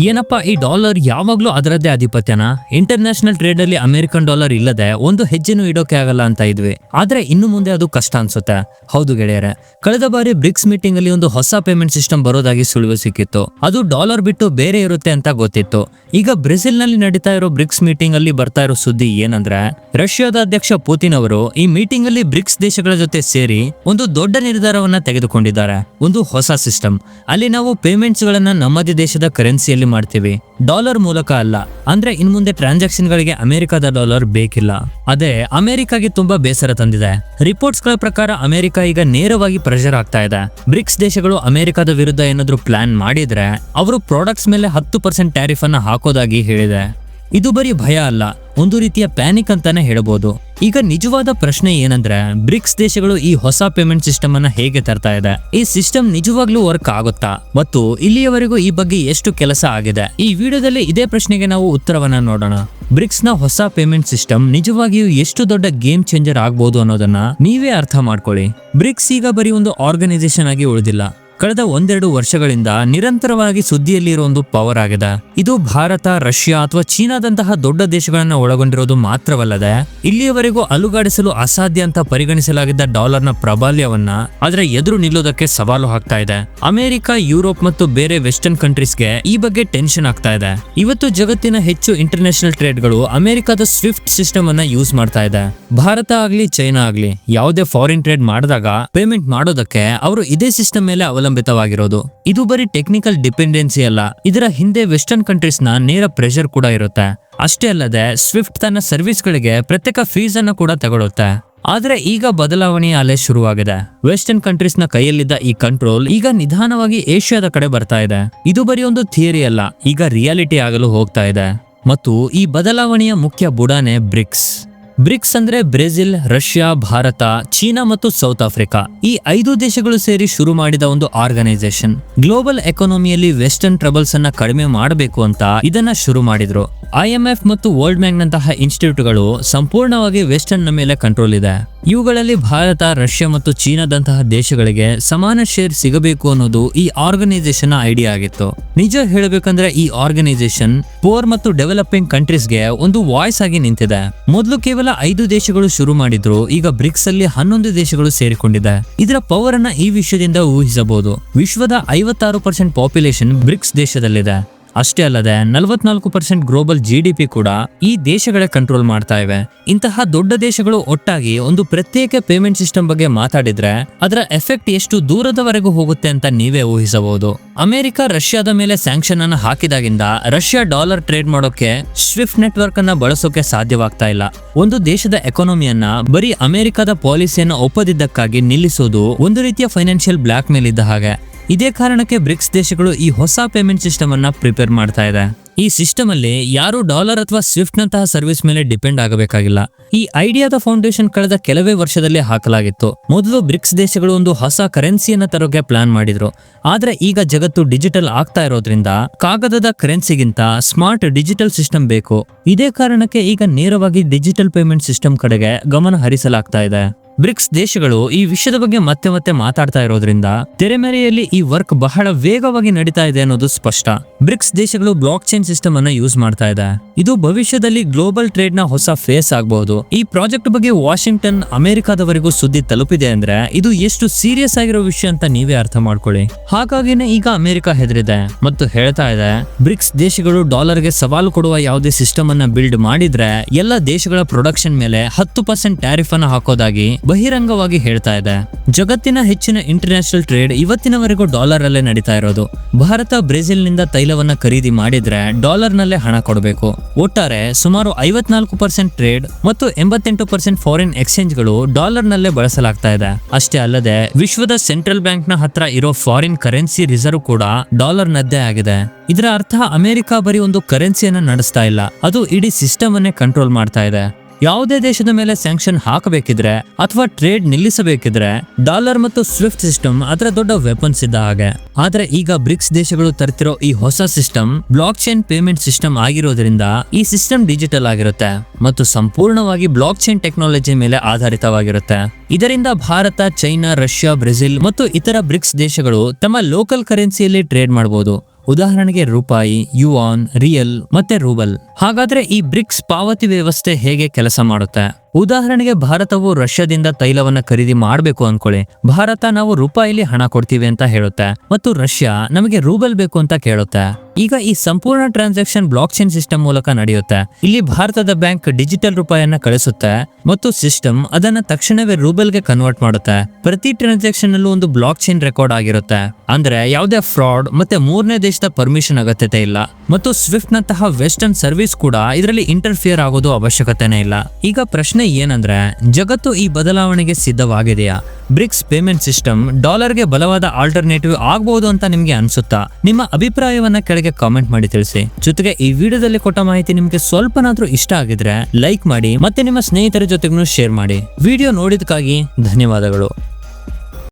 ಏನಪ್ಪಾ, ಈ ಡಾಲರ್ ಯಾವಾಗ್ಲೂ ಅದರದ್ದೇ ಆಧಿಪತ್ಯನ? ಇಂಟರ್ನ್ಯಾಷನಲ್ ಟ್ರೇಡ್ ಅಲ್ಲಿ ಅಮೆರಿಕನ್ ಡಾಲರ್ ಇಲ್ಲದೆ ಒಂದು ಹೆಜ್ಜೆನೂ ಇಡೋಕೆ ಆಗಲ್ಲ ಅಂತ ಇದ್ವಿ. ಆದ್ರೆ ಇನ್ನು ಮುಂದೆ ಅದು ಕಷ್ಟ ಅನ್ಸುತ್ತೆ. ಹೌದು ಗೆಳೆಯರೆ, ಕಳೆದ ಬಾರಿ ಬ್ರಿಕ್ಸ್ ಮೀಟಿಂಗ್ ಅಲ್ಲಿ ಒಂದು ಹೊಸ ಪೇಮೆಂಟ್ ಸಿಸ್ಟಮ್ ಬರೋದಾಗಿ ಸುಳಿವು ಸಿಕ್ಕಿತ್ತು. ಅದು ಡಾಲರ್ ಬಿಟ್ಟು ಬೇರೆ ಇರುತ್ತೆ ಅಂತ ಗೊತ್ತಿತ್ತು. ಈಗ ಬ್ರೆಜಿಲ್ನಲ್ಲಿ ನಡೀತಾ ಇರೋ ಬ್ರಿಕ್ಸ್ ಮೀಟಿಂಗ್ ಅಲ್ಲಿ ಬರ್ತಾ ಇರೋ ಸುದ್ದಿ ಏನಂದ್ರೆ, ರಷ್ಯಾದ ಅಧ್ಯಕ್ಷ ಪುತಿನ್ ಅವರು ಈ ಮೀಟಿಂಗ್ ಅಲ್ಲಿ ಬ್ರಿಕ್ಸ್ ದೇಶಗಳ ಜೊತೆ ಸೇರಿ ಒಂದು ದೊಡ್ಡ ನಿರ್ಧಾರವನ್ನ ತೆಗೆದುಕೊಂಡಿದ್ದಾರೆ. ಒಂದು ಹೊಸ ಸಿಸ್ಟಮ್ ಅಲ್ಲಿ ನಾವು ಪೇಮೆಂಟ್ಸ್ ಗಳನ್ನ ನಮ್ಮದೇ ದೇಶದ ಕರೆನ್ಸಿಯಲ್ಲಿ ಮಾಡ್ತೀವಿ. ಡಾಲರ್ ಮೂಲಕ ಅಲ್ಲ, ಅಂದ್ರೆ ಇನ್ ಮುಂದೆ ಟ್ರಾನ್ಸಾಕ್ಷನ್ ಗಳಿಗೆ ಅಮೆರಿಕದ ಡಾಲರ್ ಬೇಕಿಲ್ಲ. ಅದೇ, ಅಮೆರಿಕಾಗೆ ತುಂಬಾ ಬೇಸರ ತಂದಿದೆ. ರಿಪೋರ್ಟ್ಸ್ಗಳ ಪ್ರಕಾರ ಅಮೆರಿಕ ಈಗ ನೇರವಾಗಿ ಪ್ರೆಷರ್ ಆಗ್ತಾ ಇದೆ. ಬ್ರಿಕ್ಸ್ ದೇಶಗಳು ಅಮೆರಿಕದ ವಿರುದ್ಧ ಏನಾದ್ರು ಪ್ಲಾನ್ ಮಾಡಿದ್ರೆ, ಅವರು ಪ್ರಾಡಕ್ಟ್ಸ್ ಮೇಲೆ ಹತ್ತು ಪರ್ಸೆಂಟ್ ಟ್ಯಾರಿಫ್ ಅನ್ನ ಹಾಕೋದಾಗಿ ಹೇಳಿದೆ. ಇದು ಬರೀ ಭಯ ಅಲ್ಲ, ಒಂದು ರೀತಿಯ ಪ್ಯಾನಿಕ್ ಅಂತಾನೆ ಹೇಳಬಹುದು ಈಗ ನಿಜವಾದ ಪ್ರಶ್ನೆ ಏನಂದ್ರೆ, ಬ್ರಿಕ್ಸ್ ದೇಶಗಳು ಈ ಹೊಸ ಪೇಮೆಂಟ್ ಸಿಸ್ಟಮ್ ಅನ್ನ ಹೇಗೆ ತರ್ತಾ ಇದೆ? ಈ ಸಿಸ್ಟಮ್ ನಿಜವಾಗ್ಲೂ ವರ್ಕ್ ಆಗುತ್ತಾ? ಮತ್ತು ಇಲ್ಲಿಯವರೆಗೂ ಈ ಬಗ್ಗೆ ಎಷ್ಟು ಕೆಲಸ ಆಗಿದೆ? ಈ ವಿಡಿಯೋದಲ್ಲಿ ಇದೇ ಪ್ರಶ್ನೆಗೆ ನಾವು ಉತ್ತರವನ್ನ ನೋಡೋಣ. ಬ್ರಿಕ್ಸ್ನ ಹೊಸ ಪೇಮೆಂಟ್ ಸಿಸ್ಟಮ್ ನಿಜವಾಗಿಯೂ ಎಷ್ಟು ದೊಡ್ಡ ಗೇಮ್ ಚೇಂಜರ್ ಆಗ್ಬೋದು ಅನ್ನೋದನ್ನ ನೀವೇ ಅರ್ಥ ಮಾಡ್ಕೊಳ್ಳಿ. ಬ್ರಿಕ್ಸ್ ಈಗ ಬರೀ ಒಂದು ಆರ್ಗನೈಸೇಷನ್ ಆಗಿ ಉಳಿದಿಲ್ಲ. ಕಳೆದ ಒಂದೆರಡು ವರ್ಷಗಳಿಂದ ನಿರಂತರವಾಗಿ ಸುದ್ದಿಯಲ್ಲಿರೋ ಒಂದು ಪವರ್ ಆಗಿದೆ. ಇದು ಭಾರತ, ರಷ್ಯಾ ಅಥವಾ ಚೀನಾದಂತಹ ದೊಡ್ಡ ದೇಶಗಳನ್ನ ಒಳಗೊಂಡಿರೋದು ಮಾತ್ರವಲ್ಲದೆ, ಇಲ್ಲಿಯವರೆಗೂ ಅಲುಗಾಡಿಸಲು ಅಸಾಧ್ಯ ಅಂತ ಪರಿಗಣಿಸಲಾಗಿದ್ದ ಡಾಲರ್ನ ಪ್ರಾಬಲ್ಯವನ್ನ ಅದರ ಎದುರು ನಿಲ್ಲೋದಕ್ಕೆ ಸವಾಲು ಹಾಕ್ತಾ ಇದೆ. ಅಮೆರಿಕ, ಯುರೋಪ್ ಮತ್ತು ಬೇರೆ ವೆಸ್ಟರ್ನ್ ಕಂಟ್ರೀಸ್ಗೆ ಈ ಬಗ್ಗೆ ಟೆನ್ಷನ್ ಆಗ್ತಾ ಇದೆ. ಇವತ್ತು ಜಗತ್ತಿನ ಹೆಚ್ಚು ಇಂಟರ್ನ್ಯಾಷನಲ್ ಟ್ರೇಡ್ಗಳು ಅಮೆರಿಕದ ಸ್ವಿಫ್ಟ್ ಸಿಸ್ಟಮ್ ಅನ್ನ ಯೂಸ್ ಮಾಡ್ತಾ ಇದೆ. ಭಾರತ ಆಗ್ಲಿ, ಚೈನಾ ಆಗ್ಲಿ, ಯಾವುದೇ ಫಾರಿನ್ ಟ್ರೇಡ್ ಮಾಡಿದಾಗ ಪೇಮೆಂಟ್ ಮಾಡೋದಕ್ಕೆ ಅವರು ಇದೇ ಸಿಸ್ಟಮ್ ಮೇಲೆ ಅವಲಂಬಿತವಾಗಿರೋದು. ಇದು ಬರೀ ಟೆಕ್ನಿಕಲ್ ಡಿಪೆಂಡೆನ್ಸಿ ಅಲ್ಲ. ಇದರ ಹಿಂದೆ ವೆಸ್ಟರ್ನ್ ಕಂಟ್ರೀಸ್ನ ನೇರ ಪ್ರೆಷರ್ ಕೂಡ ಇರುತ್ತೆ. ಅಷ್ಟೇ ಅಲ್ಲದೆ ಸ್ವಿಫ್ಟ್ ತನ್ನ ಸರ್ವಿಸ್ಗಳಿಗೆ ಪ್ರತ್ಯೇಕ ಫೀಸ್ ಅನ್ನು ಕೂಡ ತಗೊಳುತ್ತೆ. ಆದ್ರೆ ಈಗ ಬದಲಾವಣೆಯ ಅಲೆ ಶುರುವಾಗಿದೆ. ವೆಸ್ಟರ್ನ್ ಕಂಟ್ರೀಸ್ನ ಕೈಯಲ್ಲಿದ್ದ ಈ ಕಂಟ್ರೋಲ್ ಈಗ ನಿಧಾನವಾಗಿ ಏಷ್ಯಾದ ಕಡೆ ಬರ್ತಾ ಇದೆ. ಇದು ಬರೀ ಒಂದು ಥಿಯರಿ ಅಲ್ಲ, ಈಗ ರಿಯಾಲಿಟಿ ಆಗಲು ಹೋಗ್ತಾ ಇದೆ. ಮತ್ತು ಈ ಬದಲಾವಣೆಯ ಮುಖ್ಯ ಬುಡಾನೆ ಬ್ರಿಕ್ಸ್ ಬ್ರಿಕ್ಸ್ ಅಂದ್ರೆ ಬ್ರೆಜಿಲ್, ರಷ್ಯಾ, ಭಾರತ, ಚೀನಾ ಮತ್ತು ಸೌತ್ ಆಫ್ರಿಕಾ. ಈ ಐದು ದೇಶಗಳು ಸೇರಿ ಶುರು ಮಾಡಿದ ಒಂದು ಆರ್ಗನೈಸೇಷನ್. ಗ್ಲೋಬಲ್ ಎಕಾನಮಿಯಲ್ಲಿ ವೆಸ್ಟರ್ನ್ ಟ್ರಬಲ್ಸ್ ಅನ್ನ ಕಡಿಮೆ ಮಾಡಬೇಕು ಅಂತ ಇದನ್ನ ಶುರು ಮಾಡಿದ್ರು. ಐಎಂಎಫ್ ಮತ್ತು ವರ್ಲ್ಡ್ ಬ್ಯಾಂಕ್ ನಂತಹ ಇನ್ಸ್ಟಿಟ್ಯೂಟ್ಗಳು ಸಂಪೂರ್ಣವಾಗಿ ವೆಸ್ಟರ್ನ್ ಮೇಲೆ ಕಂಟ್ರೋಲ್ ಇದೆ. ಇವುಗಳಲ್ಲಿ ಭಾರತ, ರಷ್ಯಾ ಮತ್ತು ಚೀನಾದಂತಹ ದೇಶಗಳಿಗೆ ಸಮಾನ ಶೇರ್ ಸಿಗಬೇಕು ಅನ್ನೋದು ಈ ಆರ್ಗನೈಸೇಷನ್ ಐಡಿಯಾ ಆಗಿತ್ತು. ನಿಜ ಹೇಳಬೇಕಂದ್ರೆ ಈ ಆರ್ಗನೈಸೇಷನ್ ಪೋರ್ ಮತ್ತು ಡೆವಲಪಿಂಗ್ ಕಂಟ್ರೀಸ್ಗೆ ಒಂದು ವಾಯ್ಸ್ ಆಗಿ ನಿಂತಿದೆ. ಮೊದಲು ಕೇವಲ ಐದು ದೇಶಗಳು ಶುರು ಮಾಡಿದ್ರು, ಈಗ ಬ್ರಿಕ್ಸ್ ಅಲ್ಲಿ ಹನ್ನೊಂದು ದೇಶಗಳು ಸೇರಿಕೊಂಡಿದೆ. ಇದರ ಪವರ್ ಅನ್ನ ಈ ವಿಷಯದಿಂದ ಊಹಿಸಬಹುದು. ವಿಶ್ವದ ಐವತ್ತಾರು ಪರ್ಸೆಂಟ್ ಪಾಪ್ಯುಲೇಷನ್ ಬ್ರಿಕ್ಸ್ ದೇಶದಲ್ಲಿದೆ. ಅಷ್ಟೇ ಅಲ್ಲದೆ ನಲವತ್ನಾಲ್ಕು percent global G D P ಕೂಡ ಈ ದೇಶಗಳೇ ಕಂಟ್ರೋಲ್ ಮಾಡ್ತಾ ಇವೆ. ಇಂತಹ ದೊಡ್ಡ ದೇಶಗಳು ಒಟ್ಟಾಗಿ ಒಂದು ಪ್ರತ್ಯೇಕ ಪೇಮೆಂಟ್ ಸಿಸ್ಟಮ್ ಬಗ್ಗೆ ಮಾತಾಡಿದ್ರೆ ಅದರ ಎಫೆಕ್ಟ್ ಎಷ್ಟು ದೂರದವರೆಗೂ ಹೋಗುತ್ತೆ ಅಂತ ನೀವೇ ಊಹಿಸಬಹುದು. ಅಮೆರಿಕ ರಷ್ಯಾದ ಮೇಲೆ ಸ್ಯಾಂಕ್ಷನ್ ಅನ್ನು ಹಾಕಿದಾಗಿಂದ ರಷ್ಯಾ ಡಾಲರ್ ಟ್ರೇಡ್ ಮಾಡೋಕೆ ಸ್ವಿಫ್ಟ್ ನೆಟ್ವರ್ಕ್ ಅನ್ನ ಬಳಸೋಕೆ ಸಾಧ್ಯವಾಗ್ತಾ ಇಲ್ಲ. ಒಂದು ದೇಶದ ಎಕಾನಮಿಯನ್ನ ಬರೀ ಅಮೆರಿಕದ ಪಾಲಿಸಿಯನ್ನು ಒಪ್ಪದಿದ್ದಕ್ಕಾಗಿ ನಿಲ್ಲಿಸೋದು ಒಂದು ರೀತಿಯ ಫೈನಾನ್ಷಿಯಲ್ ಬ್ಲಾಕ್ ಮೇಲ್ ಇದ್ದ ಹಾಗೆ. ಇದೇ ಕಾರಣಕ್ಕೆ ಬ್ರಿಕ್ಸ್ ದೇಶಗಳು ಈ ಹೊಸ ಪೇಮೆಂಟ್ ಸಿಸ್ಟಮ್ ಅನ್ನ ಪ್ರಿಪೇರ್ ಮಾಡ್ತಾ ಇದೆ. ಈ ಸಿಸ್ಟಮ್ ಅಲ್ಲಿ ಯಾರು ಡಾಲರ್ ಅಥವಾ ಸ್ವಿಫ್ಟ್ ನಂತಹ ಸರ್ವಿಸ್ ಮೇಲೆ ಡಿಪೆಂಡ್ ಆಗಬೇಕಾಗಿಲ್ಲ. ಈ ಐಡಿಯಾದ ಫೌಂಡೇಶನ್ ಕಳೆದ ಕೆಲವೇ ವರ್ಷದಲ್ಲಿ ಹಾಕಲಾಗಿತ್ತು. ಮೊದಲು ಬ್ರಿಕ್ಸ್ ದೇಶಗಳು ಒಂದು ಹೊಸ ಕರೆನ್ಸಿಯನ್ನು ತರೋಕೆ ಪ್ಲಾನ್ ಮಾಡಿದ್ರು. ಆದ್ರೆ ಈಗ ಜಗತ್ತು ಡಿಜಿಟಲ್ ಆಗ್ತಾ ಇರೋದ್ರಿಂದ ಕಾಗದದ ಕರೆನ್ಸಿಗಿಂತ ಸ್ಮಾರ್ಟ್ ಡಿಜಿಟಲ್ ಸಿಸ್ಟಮ್ ಬೇಕು. ಇದೇ ಕಾರಣಕ್ಕೆ ಈಗ ನೇರವಾಗಿ ಡಿಜಿಟಲ್ ಪೇಮೆಂಟ್ ಸಿಸ್ಟಮ್ ಕಡೆಗೆ ಗಮನ ಹರಿಸಲಾಗ್ತಾ ಇದೆ. ಬ್ರಿಕ್ಸ್ ದೇಶಗಳು ಈ ವಿಷಯದ ಬಗ್ಗೆ ಮತ್ತೆ ಮತ್ತೆ ಮಾತಾಡ್ತಾ ಇರೋದ್ರಿಂದ ತೆರೆಮರೆಯಲ್ಲಿ ಈ ವರ್ಕ್ ಬಹಳ ವೇಗವಾಗಿ ನಡೀತಾ ಇದೆ ಅನ್ನೋದು ಸ್ಪಷ್ಟ. ಬ್ರಿಕ್ಸ್ ದೇಶಗಳು ಬ್ಲಾಕ್ ಚೈನ್ ಸಿಸ್ಟಮ್ ಅನ್ನ ಯೂಸ್ ಮಾಡ್ತಾ ಇದೆ. ಇದು ಭವಿಷ್ಯದಲ್ಲಿ ಗ್ಲೋಬಲ್ ಟ್ರೇಡ್ನ ಹೊಸ ಫೇಸ್ ಆಗಬಹುದು ಈ ಪ್ರಾಜೆಕ್ಟ್ ಬಗ್ಗೆ ವಾಷಿಂಗ್ಟನ್ ಅಮೆರಿಕಾದವರೆಗೂ ಸುದ್ದಿ ತಲುಪಿದೆ ಅಂದ್ರೆ ಇದು ಎಷ್ಟು ಸೀರಿಯಸ್ ಆಗಿರೋ ವಿಷಯ ಅಂತ ನೀವೇ ಅರ್ಥ ಮಾಡ್ಕೊಳ್ಳಿ. ಹಾಗಾಗಿನೇ ಈಗ ಅಮೆರಿಕ ಹೆದರಿದೆ. ಮತ್ತು ಹೇಳ್ತಾ ಇದೆ, ಬ್ರಿಕ್ಸ್ ದೇಶಗಳು ಡಾಲರ್ಗೆ ಸವಾಲು ಕೊಡುವ ಯಾವುದೇ ಸಿಸ್ಟಮ್ ಅನ್ನ ಬಿಲ್ಡ್ ಮಾಡಿದ್ರೆ ಎಲ್ಲ ದೇಶಗಳ ಪ್ರೊಡಕ್ಷನ್ ಮೇಲೆ ಹತ್ತು ಪರ್ಸೆಂಟ್ ಟ್ಯಾರಿಫ್ ಅನ್ನ ಹಾಕೋದಾಗಿ ಬಹಿರಂಗವಾಗಿ ಹೇಳ್ತಾ ಇದೆ. ಜಗತ್ತಿನ ಹೆಚ್ಚಿನ ಇಂಟರ್ನ್ಯಾಷನಲ್ ಟ್ರೇಡ್ ಇವತ್ತಿನವರೆಗೂ ಡಾಲರ್ ಅಲ್ಲೇ ನಡೀತಾ ಇರೋದು. ಭಾರತ ಬ್ರೆಜಿಲ್ನಿಂದ ತೈಲವನ್ನ ಖರೀದಿ ಮಾಡಿದ್ರೆ ಡಾಲರ್ ನಲ್ಲೇ ಹಣ ಕೊಡಬೇಕು. ಒಟ್ಟಾರೆ ಸುಮಾರು ಐವತ್ನಾಲ್ಕು ಪರ್ಸೆಂಟ್ ಟ್ರೇಡ್ ಮತ್ತು ಎಂಬತ್ತೆಂಟು ಪರ್ಸೆಂಟ್ ಫಾರಿನ್ ಎಕ್ಸ್ಚೇಂಜ್ಗಳು ಡಾಲರ್ ನಲ್ಲೇ ಬಳಸಲಾಗ್ತಾ ಇದೆ. ಅಷ್ಟೇ ಅಲ್ಲದೆ ವಿಶ್ವದ ಸೆಂಟ್ರಲ್ ಬ್ಯಾಂಕ್ನ ಹತ್ರ ಇರೋ ಫಾರಿನ್ ಕರೆನ್ಸಿ ರಿಸರ್ವ್ ಕೂಡ ಡಾಲರ್ ನದ್ದೇ ಆಗಿದೆ. ಇದರ ಅರ್ಥ ಅಮೆರಿಕ ಬರೀ ಒಂದು ಕರೆನ್ಸಿಯನ್ನ ನಡೆಸ್ತಾ ಇಲ್ಲ. ಅದು ಇಡೀ ಸಿಸ್ಟಮ್ ಅನ್ನೇ ಕಂಟ್ರೋಲ್ ಮಾಡ್ತಾ ಇದೆ. ಯಾವುದೇ ದೇಶದ ಮೇಲೆ ಸ್ಯಾಂಕ್ಷನ್ ಹಾಕಬೇಕಿದ್ರೆ ಅಥವಾ ಟ್ರೇಡ್ ನಿಲ್ಲಿಸಬೇಕಿದ್ರೆ ಡಾಲರ್ ಮತ್ತು ಸ್ವಿಫ್ಟ್ ಸಿಸ್ಟಮ್ ಅದರ ದೊಡ್ಡ ವೆಪನ್ಸ್ ಇದ್ದ ಹಾಗೆ. ಆದ್ರೆ ಈಗ ಬ್ರಿಕ್ಸ್ ದೇಶಗಳು ತರ್ತಿರೋ ಈ ಹೊಸ system block chain payment system ಆಗಿರೋದ್ರಿಂದ ಈ ಸಿಸ್ಟಮ್ ಡಿಜಿಟಲ್ ಆಗಿರುತ್ತೆ ಮತ್ತು ಸಂಪೂರ್ಣವಾಗಿ ಬ್ಲಾಕ್ ಚೈನ್ ಟೆಕ್ನಾಲಜಿ ಮೇಲೆ ಆಧಾರಿತವಾಗಿರುತ್ತೆ. ಇದರಿಂದ ಭಾರತ, ಚೈನಾ, ರಷ್ಯಾ, ಬ್ರೆಜಿಲ್ ಮತ್ತು ಇತರ ಬ್ರಿಕ್ಸ್ ದೇಶಗಳು ತಮ್ಮ ಲೋಕಲ್ ಕರೆನ್ಸಿಯಲ್ಲಿ ಟ್ರೇಡ್ ಮಾಡಬಹುದು ಉದಾಹರಣೆಗೆ ರೂಪಾಯಿ ಯುವಾನ್ ರಿಯಲ್ ಮತ್ತೆ ರೂಬಲ್. ಹಾಗಾದ್ರೆ ಈ ಬ್ರಿಕ್ಸ್ ಪಾವತಿ ವ್ಯವಸ್ಥೆ ಹೇಗೆ ಕೆಲಸ ಮಾಡುತ್ತೆ? ಉದಾಹರಣೆಗೆ ಭಾರತವು ರಷ್ಯಾದಿಂದ ತೈಲವನ್ನ ಖರೀದಿ ಮಾಡಬೇಕು ಅನ್ಕೊಳ್ಳಿ ಭಾರತ ನಾವು ರೂಪಾಯಿಲಿ ಹಣ ಕೊಡ್ತೀವಿ ಅಂತ ಹೇಳುತ್ತೆ. ಮತ್ತು ರಷ್ಯಾ ನಮಗೆ ರೂಬಲ್ ಬೇಕು ಅಂತ ಕೇಳುತ್ತೆ. ಈಗ ಈ ಸಂಪೂರ್ಣ ಟ್ರಾನ್ಸಾಕ್ಷನ್ ಬ್ಲಾಕ್ ಚೈನ್ ಸಿಸ್ಟಮ್ ಮೂಲಕ ನಡೆಯುತ್ತೆ. ಇಲ್ಲಿ ಭಾರತದ ಬ್ಯಾಂಕ್ ಡಿಜಿಟಲ್ ರೂಪಾಯಿಯನ್ನ ಕಳಿಸುತ್ತೆ. ಮತ್ತು ಸಿಸ್ಟಮ್ ಅದನ್ನ ತಕ್ಷಣವೇ ರೂಬಲ್ಗೆ ಕನ್ವರ್ಟ್ ಮಾಡುತ್ತೆ. ಪ್ರತಿ ಟ್ರಾನ್ಸಾಕ್ಷನ್ ಅಲ್ಲೂ ಒಂದು ಬ್ಲಾಕ್ ಚೈನ್ ರೆಕಾರ್ಡ್ ಆಗಿರುತ್ತೆ. ಅಂದ್ರೆ ಯಾವುದೇ ಫ್ರಾಡ್ ಮತ್ತೆ ಮೂರನೇ ದೇಶದ ಪರ್ಮಿಷನ್ ಅಗತ್ಯತೆ ಇಲ್ಲ. ಮತ್ತು ಸ್ವಿಫ್ಟ್ ನಂತಹ ವೆಸ್ಟರ್ನ್ ಸರ್ವಿಸ್ ಕೂಡ ಇದರಲ್ಲಿ ಇಂಟರ್ಫಿಯರ್ ಆಗೋದು ಅವಶ್ಯಕತೆನೇ ಇಲ್ಲ. ಈಗ ಪ್ರಶ್ನೆ ಏನಂದ್ರೆ, ಜಗತ್ತು ಈ ಬದಲಾವಣೆಗೆ ಸಿದ್ಧವಾಗಿದೆಯಾ? ಬ್ರಿಕ್ಸ್ ಪೇಮೆಂಟ್ ಸಿಸ್ಟಮ್ ಡಾಲರ್ಗೆ ಬಲವಾದ ಆಲ್ಟರ್ನೇಟಿವ್ ಆಗಬಹುದು ಅಂತ ನಿಮಗೆ ಅನ್ಸುತ್ತಾ? ನಿಮ್ಮ ಅಭಿಪ್ರಾಯವನ್ನ ಕೆಳಗೆ ಕಾಮೆಂಟ್ ಮಾಡಿ ತಿಳಿಸಿ. ಜೊತೆಗೆ ಈ ವಿಡಿಯೋದಲ್ಲಿ ಕೊಟ್ಟ ಮಾಹಿತಿ ನಿಮಗೆ ಸ್ವಲ್ಪನಾದ್ರೂ ಇಷ್ಟ ಆಗಿದ್ರೆ ಲೈಕ್ ಮಾಡಿ ಮತ್ತೆ ನಿಮ್ಮ ಸ್ನೇಹಿತರ ಜೊತೆಗೂ ಶೇರ್ ಮಾಡಿ. ವಿಡಿಯೋ ನೋಡಿದಕ್ಕಾಗಿ ಧನ್ಯವಾದಗಳು.